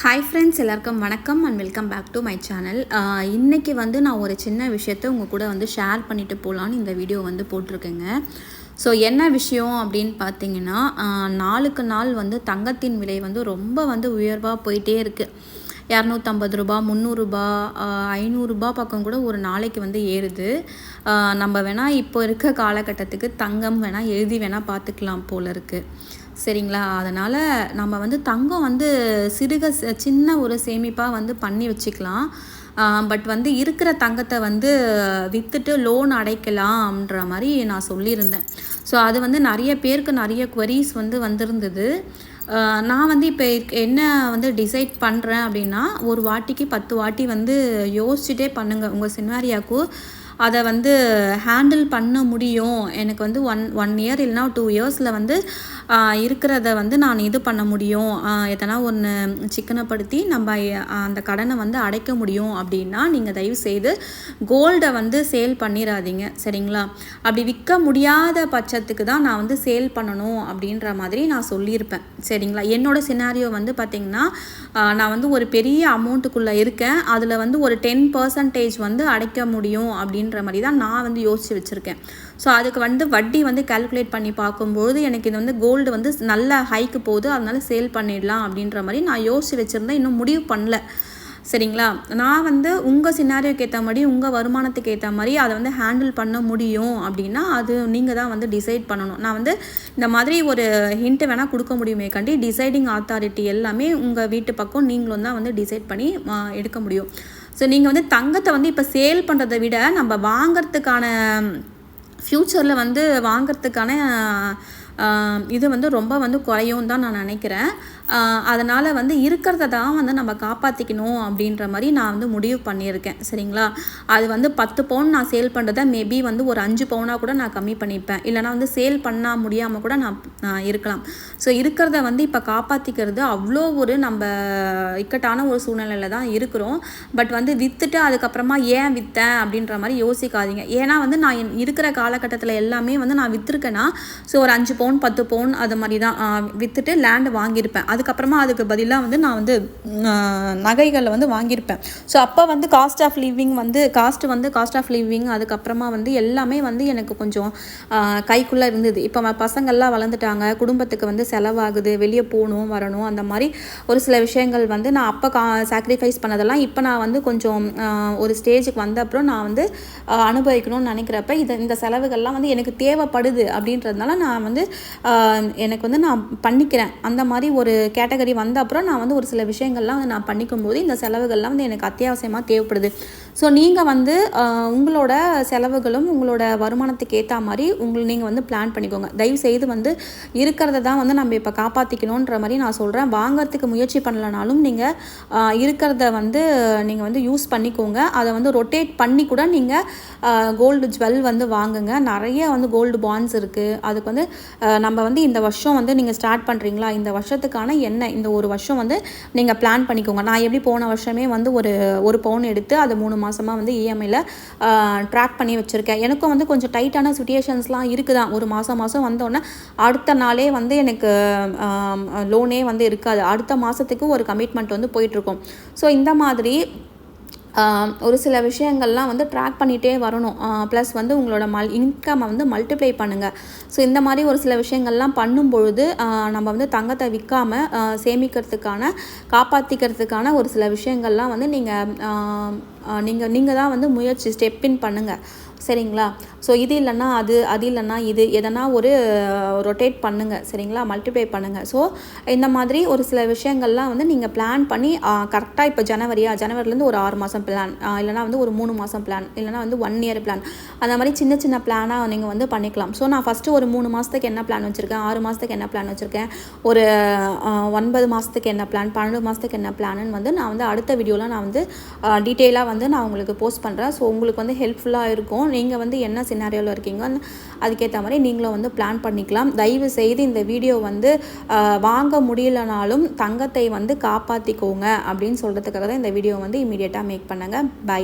Hi friends எல்லாருக்கும் வணக்கம் and welcome back to my channel இன்றைக்கி வந்து நான் ஒரு சின்ன விஷயத்த உங்கள் கூட வந்து ஷேர் பண்ணிவிட்டு போகலான்னு இந்த வீடியோ வந்து போட்டிருக்கேங்க. ஸோ என்ன விஷயம் அப்படின்னு பார்த்தீங்கன்னா நாளுக்கு நாள் வந்து தங்கத்தின் விலை வந்து ரொம்ப வந்து உயர்வாக போயிட்டே இருக்குது இரநூத்தம்பது ரூபா முந்நூறுரூபா ஐநூறுரூபா பக்கம் கூட ஒரு நாளைக்கு வந்து ஏறுது. நம்ம வேணால் இப்போ இருக்க காலகட்டத்துக்கு தங்கம் வேணால் எழுதி வேணால் பார்த்துக்கலாம் போல இருக்குது சரிங்களா? அதனால் நம்ம வந்து தங்கம் வந்து சிறுக சின்ன ஒரு சேமிப்பாக வந்து பண்ணி வச்சுக்கலாம். பட் வந்து இருக்கிற தங்கத்தை வந்து விற்றுட்டு லோன் அடைக்கலாம்ன்ற மாதிரி நான் சொல்லியிருந்தேன். ஸோ அது வந்து நிறைய பேருக்கு நிறைய குவரிஸ் வந்து வந்திருந்தது. நான் வந்து இப்போ என்ன வந்து டிசைட் பண்ணுறேன் அப்படின்னா ஒரு வாட்டிக்கு பத்து வாட்டி வந்து யோசிச்சுட்டே பண்ணுங்கள் உங்கள் சினாரியாவுக்கு அதை வந்து ஹேண்டில் பண்ண முடியும். எனக்கு வந்து ஒன் ஒன் இயர் இல்லைனா டூ இயர்ஸில் வந்து இருக்கிறத வந்து நான் இது பண்ண முடியும். எதனா ஒன்று சிக்கனப்படுத்தி நம்ம அந்த கடனை வந்து அடைக்க முடியும் அப்படின்னா நீங்கள் தயவு செய்து கோல்டை வந்து சேல் பண்ணிடாதீங்க சரிங்களா? அப்படி விற்க முடியாத பட்சத்துக்கு தான் நான் வந்து சேல் பண்ணணும் அப்படின்ற மாதிரி நான் சொல்லியிருப்பேன். சரிங்களா? என்னோடய சினாரியோ வந்து பார்த்திங்கன்னா நான் வந்து ஒரு பெரிய அமௌண்ட்டுக்குள்ளே இருக்கேன். அதில் வந்து ஒரு டென் பர்சன்டேஜ் வந்து அடைக்க முடியும் அப்படின்ற மாதிரி தான் நான் வந்து யோசித்து வச்சுருக்கேன். ஸோ அதுக்கு வந்து வட்டி வந்து கால்குலேட் பண்ணி பார்க்கும்போது எனக்கு இது வந்து கோல்டு வந்து நல்ல ஹைக்கு போகுது. அதனால சேல் பண்ணிடலாம் அப்படின்ற மாதிரி நான் யோசித்து வச்சுருந்தேன். இன்னும் முடிவு பண்ணல. சரிங்களா? நான் வந்து உங்கள் சினாரியோக்கு ஏற்ற மாதிரி உங்கள் வருமானத்துக்கு ஏற்ற மாதிரி அதை வந்து ஹேண்டில் பண்ண முடியும் அப்படின்னா அது நீங்கள் தான் வந்து டிசைட் பண்ணணும். நான் வந்து இந்த மாதிரி ஒரு ஹிண்ட்டு வேணால் கொடுக்க முடியுமே கண்டி டிசைடிங் அத்தாரிட்டி எல்லாமே உங்கள் வீட்டு பக்கம் நீங்களும் தான் வந்து டிசைட் பண்ணி எடுக்க முடியும். ஸோ நீங்கள் வந்து தங்கத்தை வந்து இப்போ சேல் பண்ணுறதை விட நம்ம வாங்கிறதுக்கான ஃப்யூச்சரில் வந்து வாங்கிறதுக்கான இது வந்து ரொம்ப வந்து குறையும் தான் நான் நினைக்கிறேன். அதனால் வந்து இருக்கிறத தான் வந்து நம்ம காப்பாற்றிக்கணும் அப்படின்ற மாதிரி நான் வந்து முடிவு பண்ணியிருக்கேன். சரிங்களா? அது வந்து பத்து பவுன் நான் சேல் பண்ணுறத மேபி வந்து ஒரு அஞ்சு பவுனாக கூட நான் கம்மி பண்ணிப்பேன். இல்லைனா வந்து சேல் பண்ணால் முடியாமல் கூட நான் இருக்கலாம். ஸோ இருக்கிறத வந்து இப்போ காப்பாற்றிக்கிறது அவ்வளோ ஒரு நம்ம இக்கட்டான ஒரு சூழ்நிலையில் தான் இருக்கிறோம். பட் வந்து விற்றுட்டு அதுக்கப்புறமா ஏன் விற்றேன் அப்படின்ற மாதிரி யோசிக்காதீங்க. ஏன்னா வந்து நான் என் இருக்கிற காலகட்டத்தில் எல்லாமே வந்து நான் விற்றுருக்கேன்னா ஸோ ஒரு அஞ்சு பவுன் பத்து பவுன் அது மாதிரி தான் விற்றுட்டு லேண்டு வாங்கியிருப்பேன். அதுக்கப்புறமா அதுக்கு பதிலாக வந்து நான் வந்து நகைகளை வந்து வாங்கியிருப்பேன். ஸோ அப்போ வந்து காஸ்ட் ஆஃப் லிவிங் வந்து காஸ்ட் வந்து காஸ்ட் ஆஃப் லிவிங் அதுக்கப்புறமா வந்து எல்லாமே வந்து எனக்கு கொஞ்சம் கைக்குள்ளே இருந்தது. இப்போ பசங்கள்லாம் வளர்ந்துட்டாங்க குடும்பத்துக்கு வந்து செலவாகுது வெளியே போகணும் வரணும் அந்த மாதிரி ஒரு சில விஷயங்கள் வந்து நான் அப்போ கா சாக்ரிஃபைஸ் பண்ணதெல்லாம் இப்போ நான் வந்து கொஞ்சம் ஒரு ஸ்டேஜுக்கு வந்த அப்புறம் நான் வந்து அனுபவிக்கணும்னு நினைக்கிறப்ப இது இந்த செலவுகள்லாம் வந்து எனக்கு தேவைப்படுது அப்படின்றதுனால நான் வந்து எனக்கு வந்து நான் பண்ணிக்கிறேன். அந்த மாதிரி ஒரு கேட்டகரி வந்த அப்புறம் நான் வந்து ஒரு சில விஷயங்கள்லாம் வந்து நான் பண்ணிக்கும்போது இந்த செலவுகள்லாம் வந்து எனக்கு அத்தியாவசியமாக தேவைப்படுது. ஸோ நீங்கள் வந்து உங்களோட செலவுகளும் உங்களோட வருமானத்துக்கு ஏற்ற மாதிரி உங்களை நீங்கள் வந்து பிளான் பண்ணிக்கோங்க. தயவு செய்து வந்து இருக்கிறத தான் வந்து நம்ம இப்போ காப்பாற்றிக்கணுன்ற மாதிரி நான் சொல்கிறேன் வாங்கிறதுக்கு முயற்சி பண்ணலனாலும் நீங்கள் இருக்கிறத வந்து நீங்கள் வந்து யூஸ் பண்ணிக்கோங்க. அதை வந்து ரொட்டேட் பண்ணி கூட நீங்கள் கோல்டு ஜுவல் வந்து வாங்குங்க. நிறைய வந்து கோல்டு பாண்ட்ஸ் இருக்குது அதுக்கு வந்து நம்ம வந்து இந்த வருஷம் வந்து நீங்கள் ஸ்டார்ட் பண்ணுறீங்களா இந்த வருஷத்துக்கான என்ன இந்த ஒரு வருஷம் வந்து நீங்கள் பிளான் பண்ணிக்கோங்க. நான் எப்படி போன வருஷமே வந்து ஒரு ஒரு பவுன் எடுத்து அது மூணு மாதமாக வந்து இஎம்ஐயில் ட்ராக் பண்ணி வச்சுருக்கேன். எனக்கும் வந்து கொஞ்சம் டைட்டான சுச்சுவேஷன்ஸ்லாம் இருக்குதான். ஒரு மாதம் மாதம் வந்தோடனே அடுத்த நாளே வந்து எனக்கு லோனே வந்து இருக்காது. அடுத்த மாதத்துக்கு ஒரு கமிட்மெண்ட் வந்து போயிட்டுருக்கும். ஸோ இந்த மாதிரி ஒரு சில விஷயங்கள்லாம் வந்து ட்ராக் பண்ணிகிட்டே வரணும். ப்ளஸ் வந்து உங்களோட மல் இன்கம்மை வந்து மல்டிப்ளை பண்ணுங்கள் ஸோ இந்த மாதிரி ஒரு சில விஷயங்கள்லாம் பண்ணும் பொழுது நம்ம வந்து தங்கத்தை விற்காம சேமிக்கிறதுக்கான காப்பாற்றிக்கிறதுக்கான ஒரு சில விஷயங்கள்லாம் வந்து நீங்கள் நீங்கள் நீங்கள் தான் வந்து முயற்சி ஸ்டெப் இன் பண்ணுங்கள் சரிங்களா? ஸோ இது இல்லைன்னா அது அது இல்லைன்னா இது எதனா ஒரு ரொட்டேட் பண்ணுங்கள் சரிங்களா? மல்டிப்ளை பண்ணுங்கள் ஸோ இந்த மாதிரி ஒரு சில விஷயங்கள்லாம் வந்து நீங்கள் பிளான் பண்ணி கரெக்டாக இப்போ ஜனவரியா ஜனவரிலேருந்து ஒரு ஆறு மாதம் பிளான் இல்லைனா வந்து ஒரு மூணு மாதம் பிளான் இல்லைனா வந்து ஒன் இயர் பிளான் அந்த மாதிரி சின்ன சின்ன பிளானாக நீங்கள் வந்து பண்ணிக்கலாம். ஸோ நான் ஃபஸ்ட்டு ஒரு மூணு மாதத்துக்கு என்ன பிளான் வச்சுருக்கேன்? ஆறு மாதத்துக்கு என்ன பிளான் வச்சுருக்கேன்? ஒரு ஒன்பது மாதத்துக்கு என்ன பிளான் பன்னெண்டு மாதத்துக்கு என்ன பிளான்னு வந்து நான் வந்து அடுத்த வீடியோவில் நான் வந்து டீட்டெயிலாக வந்து நான் உங்களுக்கு போஸ்ட் பண்ணுறேன் ஸோ உங்களுக்கு வந்து ஹெல்ப்ஃபுல்லாக இருக்கும். நீங்கள் வந்து என்ன சினாரியோவில் இருக்கீங்க? அதுக்கேற்ற மாதிரி நீங்களும் வந்து பிளான் பண்ணிக்கலாம். தயவு செய்து இந்த வீடியோ வந்து வாங்க முடியலனாலும் தங்கத்தை வந்து காப்பாற்றிக்கோங்க அப்படின்னு சொல்கிறதுக்காக தான் இந்த வீடியோ வந்து இமீடியட்டாக மேக் பண்ணுங்கள் பை